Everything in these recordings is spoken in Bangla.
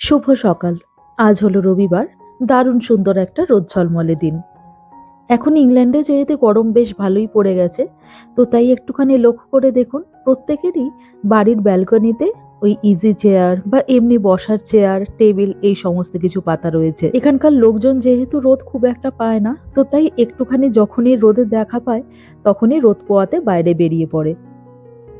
শুভ সকাল। আজ হলো রবিবার, দারুণ সুন্দর একটা রোদ ঝলমলে দিন। এখন ইংল্যান্ডে যেহেতু গরম বেশ ভালোই পড়ে গেছে, তো তাই একটুখানি লক্ষ্য করে দেখুন, প্রত্যেকেরই বাড়ির ব্যালকনিতে ওই ইজি চেয়ার বা এমনি বসার চেয়ার টেবিল এই সমস্ত কিছু পাতা রয়েছে। এখানকার লোকজন যেহেতু রোদ খুব একটা পায় না, তো তাই একটুখানি যখনই রোদে দেখা পায়, তখনই রোদ পোয়াতে বাইরে বেরিয়ে পড়ে।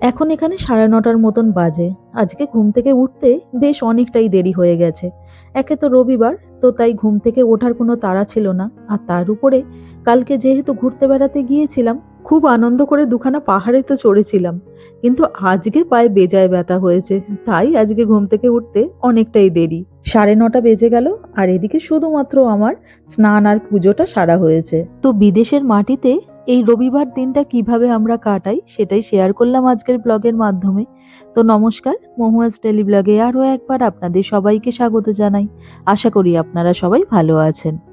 এখন এখানে সাড়ে নটার মতন বাজে। আজকে ঘুম থেকে উঠতে বেশ অনেকটাই দেরি হয়ে গেছে। একে তো রবিবার, তো তাই ঘুম থেকে ওঠার কোনো তাড়া ছিল না। আর তার উপরে কালকে যেহেতু ঘুরতে বেড়াতে গিয়েছিলাম খুব আনন্দ করে দুখানা পাহাড়ে তো চড়েছিলাম। কিন্তু আজকে পায়ে বেজায় ব্যথা হয়েছে। তাই আজকে ঘুম থেকে উঠতে অনেকটাই দেরি। সাড়ে নটা বেজে গেল, আর এদিকে শুধুমাত্র আমার স্নান আর পুজোটা সারা হয়েছে। তো বিদেশের মাটিতে এই রবিবার দিনটা কীভাবে আমরা কাটাই সেটাই শেয়ার করলাম আজকের ব্লগের মাধ্যমে। তো নমস্কার মহুয়াজ টেলি ব্লগে আরও একবার আপনাদের সবাইকে স্বাগত জানাই। আশা করি আপনারা সবাই ভালো আছেন।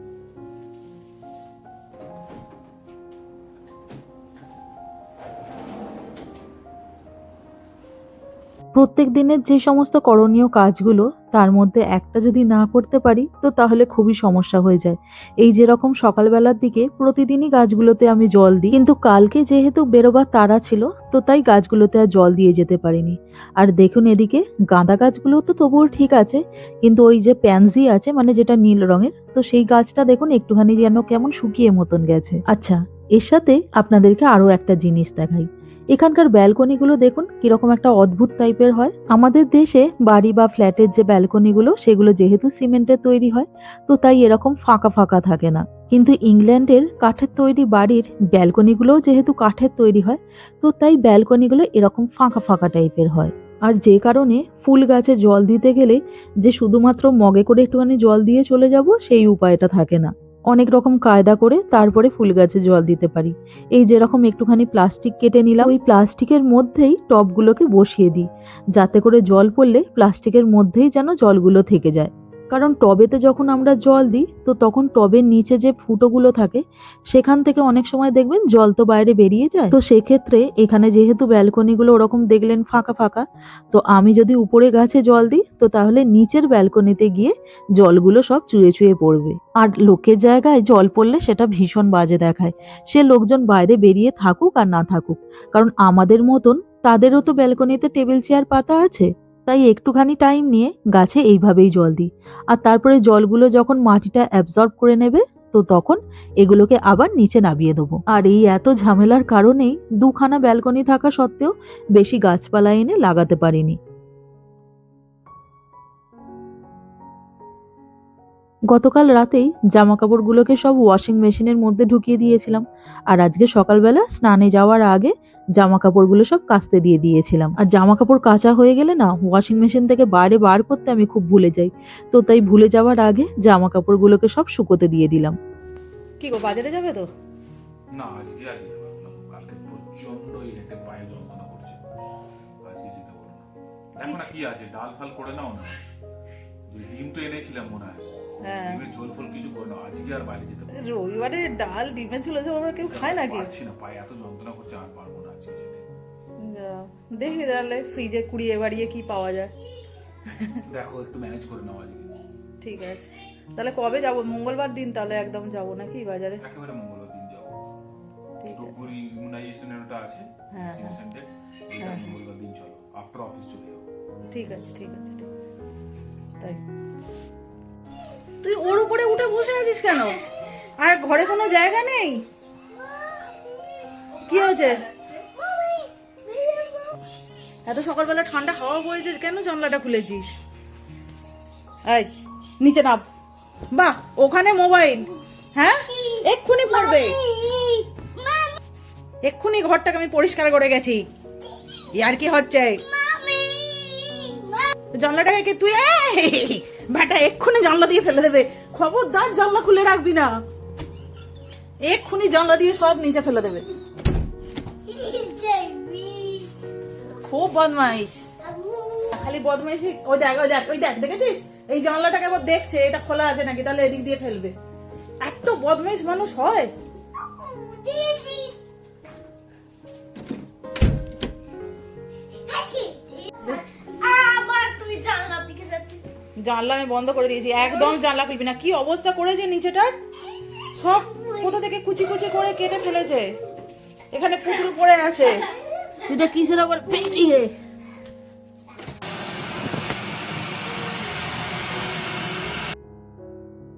প্রত্যেক দিনের যে সমস্ত করণীয় কাজগুলো, তার মধ্যে একটা যদি না করতে পারি, তো তাহলে খুবই সমস্যা হয়ে যায়। এই যেরকম সকালবেলার দিকে প্রতিদিনই গাছগুলোতে আমি জল দিই, কিন্তু কালকে যেহেতু বেরোবার তারা ছিল, তো তাই গাছগুলোতে আর জল দিয়ে যেতে পারিনি। আর দেখুন এদিকে, গাঁদা গাছগুলো তো তবুও ঠিক আছে, কিন্তু ওই যে প্যান্সি আছে মানে যেটা নীল রঙের, তো সেই গাছটা দেখুন একটুখানি যেন কেমন শুকিয়ে মতন গেছে। আচ্ছা এর সাথে আপনাদেরকে আরও একটা জিনিস দেখাই। এখানকার ব্যালকনিগুলো দেখুন, কীরকম একটা অদ্ভুত টাইপের হয়। আমাদের দেশে বাড়ি বা ফ্ল্যাটের যে ব্যালকনিগুলো, সেগুলো যেহেতু সিমেন্টের তৈরি হয়, তো তাই এরকম ফাঁকা ফাঁকা থাকে না। কিন্তু ইংল্যান্ডের কাঠের তৈরি বাড়ির ব্যালকনিগুলোও যেহেতু কাঠের তৈরি হয়, তো তাই ব্যালকনিগুলো এরকম ফাঁকা ফাঁকা টাইপের হয়। আর যে কারণে ফুল গাছে জল দিতে গেলে যে শুধুমাত্র মগে করে একটুখানি জল দিয়ে চলে যাব, সেই উপায়টা থাকে না। অনেক রকম কায়দা করে তারপরে ফুল গাছে জল দিতে পারি। এই যেরকম একটুখানি প্লাস্টিক কেটে নিলাম, ওই প্লাস্টিকের মধ্যেই টবগুলোকে বসিয়ে দিই। যাতে করে জল পড়লে প্লাস্টিকের মধ্যেই যেন জলগুলো থেকে যায়। কারণ টবেতে যখন আমরা জল দিই, তো তখন টবের নিচে যে ফুটোগুলো থাকে, সেখান থেকে অনেক সময় দেখবেন জল তো বাইরে বেরিয়ে যায়। তো সেক্ষেত্রে এখানে যেহেতু ব্যালকনিগুলো ওরকম দেখলেন ফাঁকা ফাঁকা, তো আমি যদি উপরে গাছে জল দিই, তো তাহলে নিচের ব্যালকনিতে গিয়ে জলগুলো সব চুয়ে চুয়ে পড়বে। আর লোকের জায়গায় জল পড়লে সেটা ভীষণ বাজে দেখায়। সে লোকজন বাইরে বেরিয়ে থাকুক আর না থাকুক। কারণ আমাদের মতন তাদেরও তো ব্যালকনিতে টেবিল চেয়ার পাতা আছে। তাই একটুখানি টাইম নিয়ে গাছে এইভাবেই জল দিই। আর তারপরে জলগুলো যখন মাটিটা অ্যাবজর্ব করে নেবে, তো তখন এগুলোকে আবার নিচে নামিয়ে দেবো। আর এই এত ঝামেলার কারণেই দুখানা ব্যালকনি থাকা সত্ত্বেও বেশি গাছপালা এনে লাগাতে পারিনি। গতকাল রাতেই জামা কাপড়গুলোকে সব ওয়াশিং মেশিনের মধ্যে ঢুকিয়ে দিয়েছিলাম। আর আজকে সকালবেলা স্নানে যাওয়ার আগে জামা কাপড়গুলো সব কাচতে দিয়ে দিয়েছিলাম। আর জামা কাপড় কাচা হয়ে গেলে না ওয়াশিং মেশিন থেকে বাইরে বার করতে আমি খুব ভুলে যাই। তো তাই ভুলে যাওয়ার আগে জামা কাপড়গুলোকে সব শুকোতে দিয়ে দিলাম। কি গো বাজারে যাবে তো? না আজকে আর যেতে পারব না কালকে প্রচণ্ড এই হেঁটে পায়ে যন্ত্রণা করছে। আজকে যেতে পারব না। দেখো না কি আছে ডাল ফাল করে নাও না। ডিম তো এনেছিলাম মনে হয়। ডিমের ঝোল ফোল কিছু করে নাও আজকে আর বাইরে যেতে পারব রবিবারে ডাল ডিমে ছিল যে ওরা কেউ খায় নাকি পারছি না পায়ে এত যন্ত্রণা করছে আর পারব না আজকে যেতে। যা, দেখি তাহলে ফ্রিজে কুড়িয়ে বাড়িয়ে কি পাওয়া যায়। দেখো একটু ম্যানেজ করে নাও আজকে। ঠিক আছে। তাহলে কবে যাব? মঙ্গলবার দিন তাহলে একদম যাব নাকি বাজারে? একেবারে মঙ্গলবার দিন যাব। ঠিক ইমিউনাইজেশনের ওটা আছে হ্যাঁ, হ্যাঁ। হ্যাঁ। মঙ্গলবার দিন চলো আফটার অফিস চলে যাব। ঠিক আছে ঠিক আছে ঠিক আছে। তাই। তুই ওর উপরে উঠে বসে আছিস কেন? আর ঘরে কোনো জায়গা নেই? কি হয়েছে? এত সকালবেলা ঠান্ডা হাওয়া বয়েছে কেন জানলাটা খুলেছিস? এই, নিচে নাম। বাহ, ওখানে মোবাইল। হ্যাঁ? এক্ষুনি পড়বে। এক্ষুনি ঘরটাকে আমি পরিষ্কার করে গেছি। আর কি হচ্ছে? জানলাটাকে কে তুই ব্যাটা, এক্ষুনি জানলা দিয়ে ফেলে দেবে। খবরদার জানলা খুলে রাখবি না। এক্ষুনি জানলা দিয়ে সব নিচে ফেলে দেবে। খুব বদমাইশ। খালি বদমাইশি ওই দেখ ওই দেখ ওই দেখ, দেখেছিস? এই জানলাটাকে আবার দেখছে, এটা খোলা আছে নাকি? তাহলে এদিক দিয়ে ফেলবে। এত বদমাইশ মানুষ হয়। জানলা আমি বন্ধ করে দিয়েছি, একদম জানলা খুলবি না। কি অবস্থা করেছে নিচেটার? সব কোথা থেকে কুচি কুচি করে কেটে ফেলেছে? এখানে পুতুল পড়ে আছে। এটা কিসের আবার বেরিয়ে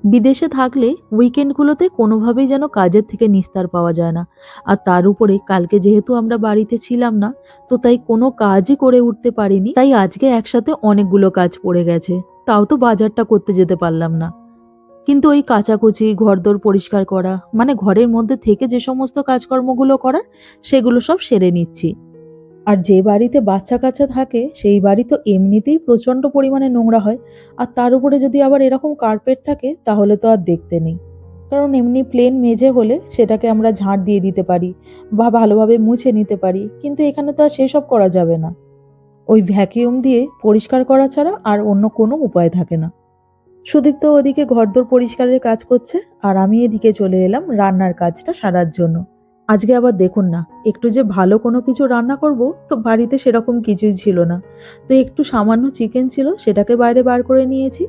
বিদেশে থাকলে উইকেন্ডগুলোতে কোনোভাবেই যেন কাজের থেকে নিস্তার পাওয়া যায় না। আর তার উপরে, কালকে যেহেতু আমরা বাড়িতে ছিলাম না, তো তাই কোনো কাজই করে উঠতে পারিনি। তাই আজকে একসাথে অনেকগুলো কাজ পড়ে গেছে। তাও তো বাজারটা করতে যেতে পারলাম না। কিন্তু ওই কাচাকুচি, ঘরদোর পরিষ্কার করা মানে ঘরের মধ্যে থেকে যে সমস্ত কাজকর্মগুলো করার, সেগুলো সব সেরে নিচ্ছি। আর যে বাড়িতে বাচ্চা কাচ্চা থাকে, সেই বাড়ি তো এমনিতেই প্রচণ্ড পরিমাণে নোংরা হয়। আর তার উপরে যদি আবার এরকম কার্পেট থাকে, তাহলে তো আর দেখতে নেই। কারণ এমনি প্লেন মেঝে হলে সেটাকে আমরা ঝাঁট দিয়ে দিতে পারি বা ভালোভাবে মুছে নিতে পারি, কিন্তু এখানে তো আর সেসব করা যাবে না। ওই ভ্যাকিউম দিয়ে পরিষ্কার করা ছাড়া আর অন্য কোনো উপায় থাকে না। সুদীপ্ত ওদিকে ঘরদোর পরিষ্কারের কাজ করছে, আর আমি এদিকে চলে এলাম রান্নার কাজটা সারার জন্য। আজকে আবার দেখুন না, একটু যে ভালো কোনো কিছু রান্না করব তো বাড়িতে সেরকম কিছুই ছিল না। তো একটু সামান্য চিকেন ছিল, সেটাকে বাইরে বার করে নিয়েছি।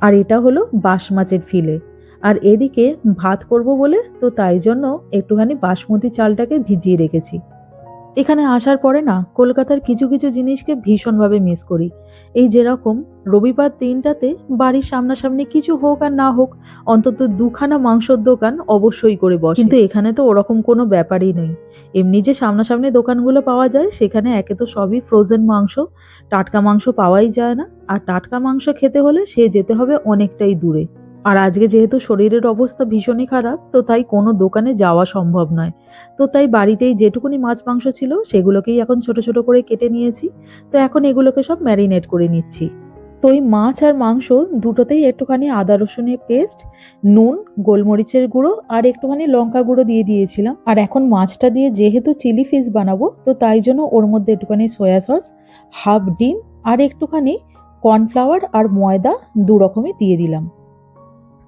আর এটা হলো বাঁশ মাছের ফিলে। আর এদিকে ভাত করব বলে তো তাই জন্য একটুখানি বাসমতি চালটাকে ভিজিয়ে রেখেছি। এখানে আসার পরে না, কলকাতার কিছু কিছু জিনিসকে ভীষণভাবে মিস করি। এই যেরকম, রবিবার দিনটাতে বাড়ির সামনাসামনি কিছু হোক আর না হোক, অন্তত দুখানা মাংসর দোকান অবশ্যই করে বসে। কিন্তু এখানে তো ওরকম কোনো ব্যাপারই নেই। এমনি যে সামনাসামনি দোকানগুলো পাওয়া যায়, সেখানে একে তো সবই ফ্রোজেন মাংস, টাটকা মাংস পাওয়াই যায় না। আর টাটকা মাংস খেতে হলে সে যেতে হবে অনেকটাই দূরে। আর আজকে যেহেতু শরীরের অবস্থা ভীষণই খারাপ, তো তাই কোনো দোকানে যাওয়া সম্ভব নয়। তো তাই বাড়িতেই যেটুকুনি মাছ মাংস ছিল, সেগুলোকেই এখন ছোট ছোট করে কেটে নিয়েছি। তো এখন এগুলোকে সব ম্যারিনেট করে নিচ্ছি। তো এই মাছ আর মাংস দুটোতেই একটুখানি আদা রসুনের পেস্ট, নুন, গোলমরিচের গুঁড়ো আর একটুখানি লঙ্কা গুঁড়ো দিয়ে দিয়েছিলাম। আর এখন মাছটা দিয়ে যেহেতু চিলি ফিশ বানাবো, তো তাই জন্য ওর মধ্যে একটুখানি সয়া সস, হাফ ডিম আর একটুখানি কর্নফ্লাওয়ার আর ময়দা দু রকমই দিয়ে দিলাম।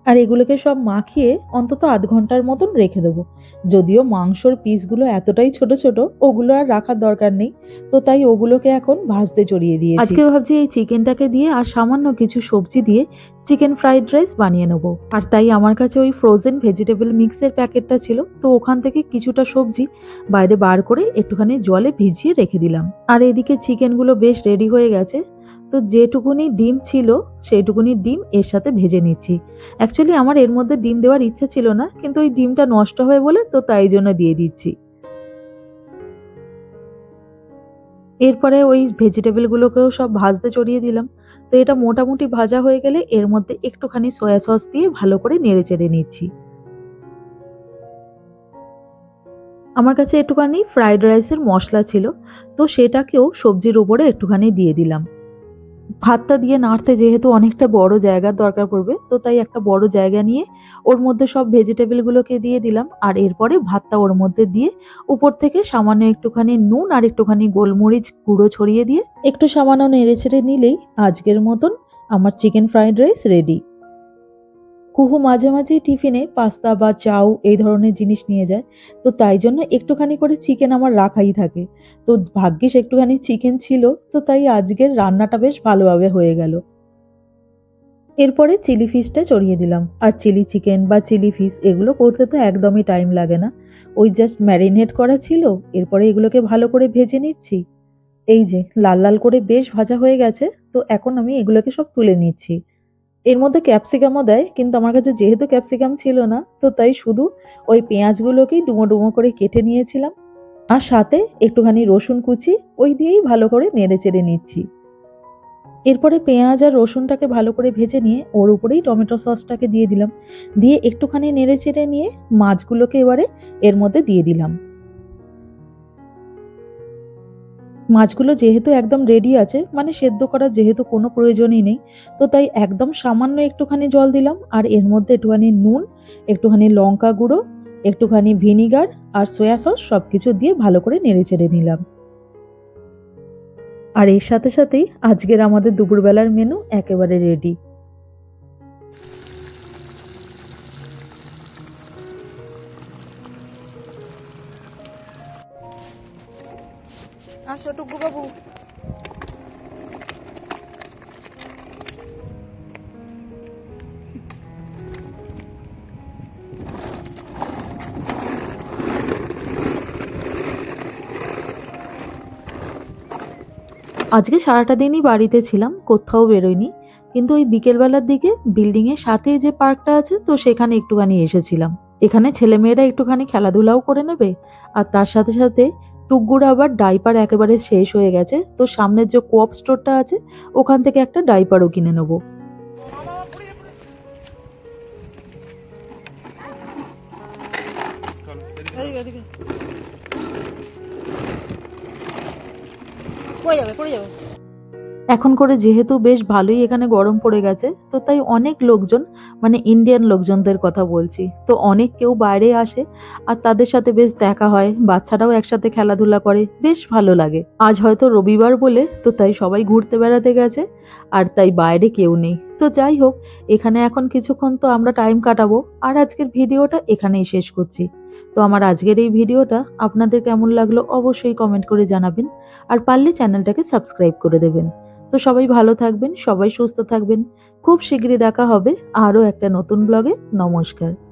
আর এগুলোকে সব মাখিয়ে অন্তত আধ ঘণ্টার মতন রেখে দেবো। যদিও মাংসর পিসগুলো এতটাই ছোট ছোট, ওগুলো আর রাখার দরকার নেই। তো তাই ওগুলোকে এখন ভাজতে চড়িয়ে দিয়ে আজকে ভাবছি এই চিকেনটাকে দিয়ে আর সামান্য কিছু সবজি দিয়ে চিকেন ফ্রাইড রাইস বানিয়ে নেব। আর তাই আমার কাছে ওই ফ্রোজেন ভেজিটেবল মিক্সের প্যাকেটটা ছিল, তো ওখান থেকে কিছুটা সবজি বাইরে বার করে একটুখানি জলে ভিজিয়ে রেখে দিলাম। আর এদিকে চিকেনগুলো বেশ রেডি হয়ে গেছে। তো যেটুকুনি ডিম ছিল, সেইটুকুনি ডিম এর সাথে ভেজে নিচ্ছি। অ্যাকচুয়ালি আমার এর মধ্যে ডিম দেওয়ার ইচ্ছা ছিল না, কিন্তু ওই ডিমটা নষ্ট হয়ে বলে তো তাই জন্য দিয়ে দিচ্ছি। এরপরে ওই ভেজিটেবলগুলোকেও সব ভাজতে চড়িয়ে দিলাম। তো এটা মোটামুটি ভাজা হয়ে গেলে এর মধ্যে একটুখানি সয়া সস দিয়ে ভালো করে নেড়ে চেড়ে নিচ্ছি। আমার কাছে একটুখানি ফ্রাইড রাইসের মশলা ছিল, তো সেটাকেও সবজির উপরে একটুখানি দিয়ে দিলাম। ভাতটা দিয়ে নাড়তে যেহেতু অনেকটা বড় জায়গার দরকার পড়বে, তো তাই একটা বড় জায়গা নিয়ে ওর মধ্যে সব ভেজিটেবলগুলোকে দিয়ে দিলাম। আর এরপরে ভাতটা ওর মধ্যে দিয়ে উপর থেকে সামান্য একটুখানি নুন আর একটুখানি গোলমরিচ গুঁড়ো ছড়িয়ে দিয়ে একটু সামান্য নেড়ে ছেড়ে নিলেই আজকের মতন আমার চিকেন ফ্রাইড রাইস রেডি। কুহু মাঝে মাঝে টিফিনে পাস্তা বা চাউ এই ধরনের জিনিস নিয়ে যায়। তো তাই জন্য একটুখানি করে চিকেন আমার রাখাই থাকে। তো ভাগ্যিস একটুখানি চিকেন ছিল, তো তাই আজকের রান্নাটা বেশ ভালোভাবে হয়ে গেল। এরপরে চিলি ফিশটা চড়িয়ে দিলাম। আর চিলি চিকেন বা চিলি ফিশ এগুলো করতে তো একদমই টাইম লাগে না। ওই জাস্ট ম্যারিনেট করা ছিল, এরপরে এগুলোকে ভালো করে ভেজে নিচ্ছি। এই যে, লাল লাল করে বেশ ভাজা হয়ে গেছে, তো এখন আমি এগুলোকে সব তুলে নিচ্ছি। এর মধ্যে ক্যাপসিকামও দেয়, কিন্তু আমার কাছে যেহেতু ক্যাপসিকাম ছিল না, তো তাই শুধু ওই পেঁয়াজগুলোকেই ডুমো ডুমো করে কেটে নিয়েছিলাম। আর সাথে একটুখানি রসুন কুচি, ওই দিয়েই ভালো করে নেড়ে চেড়ে নিচ্ছি। এরপরে পেঁয়াজ আর রসুনটাকে ভালো করে ভেজে নিয়ে ওর উপরেই টমেটো সসটাকে দিয়ে দিলাম। দিয়ে একটুখানি নেড়ে চেড়ে নিয়ে মাছগুলোকে এবারে এর মধ্যে দিয়ে দিলাম। মাছগুলো যেহেতু একদম রেডি আছে মানে সেদ্ধ করার যেহেতু কোনো প্রয়োজনই নেই, তো তাই একদম সামান্য একটুখানি জল দিলাম, আর এর মধ্যে একটুখানি নুন, একটুখানি লঙ্কা গুঁড়ো, একটুখানি ভিনিগার আর সয়া সস সব কিছু দিয়ে ভালো করে নেড়ে চেড়ে নিলাম। আর এর সাথে সাথেই আজকের আমাদের দুপুরবেলার মেনু একেবারে রেডি আসো টুকু বাবু। আজকে সারাটা দিনই বাড়িতে ছিলাম, কোথাও বেরোয়নি কিন্তু ওই বিকেলবেলার দিকে বিল্ডিং এর সাথে যে পার্কটা আছে, তো সেখানে একটুখানি এসেছিলাম। এখানে ছেলেমেয়েরা একটুখানি খেলাধুলাও করে নেবে, আর তার সাথে সাথে টুকগুর আবার ডাইপার একেবারে শেষ হয়ে গেছে। তো সামনের যে কোঅপ স্টোরটা আছে, ওখান থেকে একটা ডাইপারও কিনে নেব। পড়ে যাবে পড়ে যাবে। এখন করে যেহেতু বেশ ভালোই এখানে গরম পড়ে গেছে, তো তাই অনেক লোকজন মানে ইন্ডিয়ান লোকজনদের কথা বলছি। তো অনেক কেউ বাইরে আসে, আর তাদের সাথে বেশ দেখা হয়, বাচ্চারাও একসাথে খেলাধুলা করে, বেশ ভালো লাগে। আজ হয়তো রবিবার বলে, তো তাই সবাই ঘুরতে বেড়াতে গেছে, আর তাই বাইরে কেউ নেই। তো যাই হোক, এখানে এখন কিছুক্ষণ তো আমরা টাইম কাটাবো, আর আজকের ভিডিওটা এখানেই শেষ করছি। তো আমার আজকের এই ভিডিওটা আপনাদের কেমন লাগল অবশ্যই কমেন্ট করে জানাবেন, আর পারলে চ্যানেলটাকে সাবস্ক্রাইব করে দেবেন। তো সবাই ভালো থাকবেন, সবাই সুস্থ থাকবেন। খুব শীঘ্রই দেখা হবে আরও একটা নতুন ব্লগে নমস্কার।